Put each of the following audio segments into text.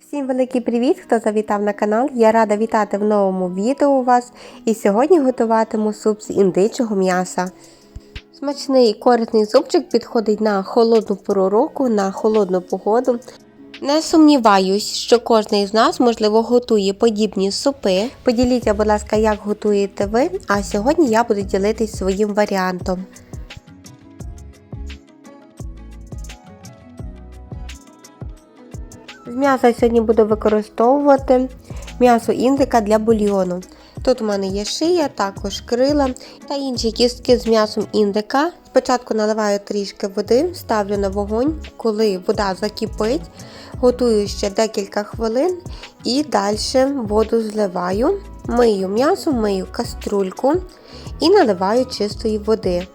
Всім великий привіт, хто завітав на канал. Я рада вітати в новому відео вас. І сьогодні готуватиму суп з індичого м'яса. Смачний і корисний супчик підходить на холодну пору року, на холодну погоду. Не сумніваюсь, що кожен із нас, можливо, готує подібні супи. Поділіться, будь ласка, як готуєте ви, а сьогодні я буду ділитись своїм варіантом. З м'яса сьогодні буду використовувати м'ясо індика для бульйону. Тут у мене є шия, також крила та інші кістки з м'ясом індика. Спочатку наливаю трішки води, ставлю на вогонь, коли вода закипить, готую ще декілька хвилин і далі воду зливаю, мию м'ясо, мию каструльку і наливаю чистої води.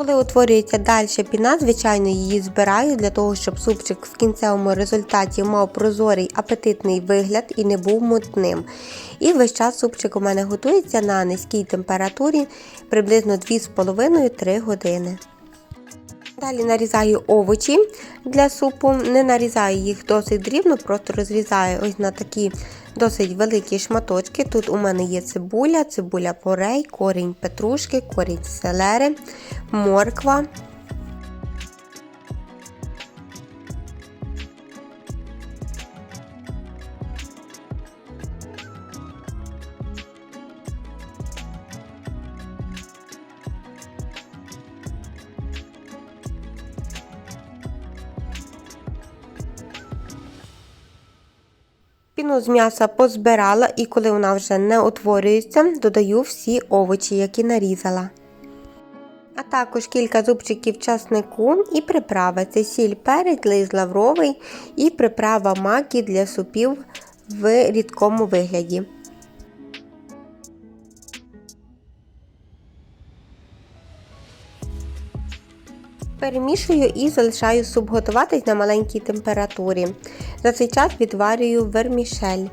Коли утворюється далі піна, звичайно, її збираю для того, щоб супчик в кінцевому результаті мав прозорий апетитний вигляд і не був мутним. І весь час супчик у мене готується на низькій температурі приблизно 2,5-3 години. Далі нарізаю овочі для супу, не нарізаю їх досить дрібно, просто розрізаю ось на такі досить великі шматочки. Тут у мене є цибуля, цибуля порей, корінь петрушки, корінь селери, морква. Піну з м'яса позбирала і коли вона вже не утворюється, додаю всі овочі, які нарізала. А також кілька зубчиків часнику і приправи. Це сіль перець, лист лавровий і приправа макі для супів в рідкому вигляді. Перемішую і залишаю суп готуватись на маленькій температурі. За цей час відварюю вермішель.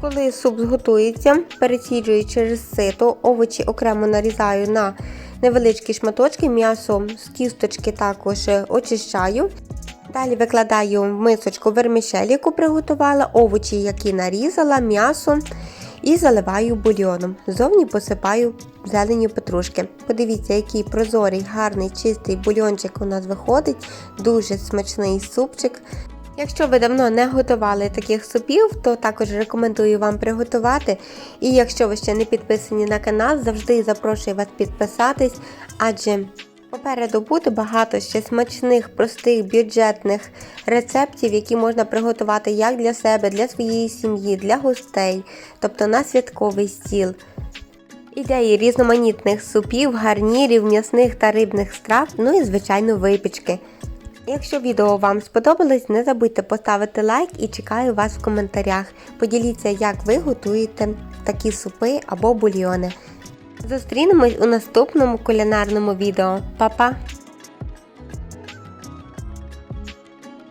Коли суп зготується, пересіджую через сито, овочі окремо нарізаю на невеличкі шматочки, м'ясо з кісточки також очищаю. Далі викладаю в мисочку вермішель, яку приготувала, овочі, які нарізала, м'ясо і заливаю бульйоном. Зовні посипаю зеленю петрушки. Подивіться, який прозорий, гарний, чистий бульйончик у нас виходить, дуже смачний супчик. Якщо ви давно не готували таких супів, то також рекомендую вам приготувати. І якщо ви ще не підписані на канал, завжди запрошую вас підписатись, адже попереду буде багато ще смачних, простих, бюджетних рецептів, які можна приготувати як для себе, для своєї сім'ї, для гостей, тобто на святковий стіл. Ідеї різноманітних супів, гарнірів, м'ясних та рибних страв, ну і, звичайно, випічки. Якщо відео вам сподобалось, не забудьте поставити лайк і чекаю вас в коментарях. Поділіться, як ви готуєте такі супи або бульйони. Зустрінемось у наступному кулінарному відео. Па-па!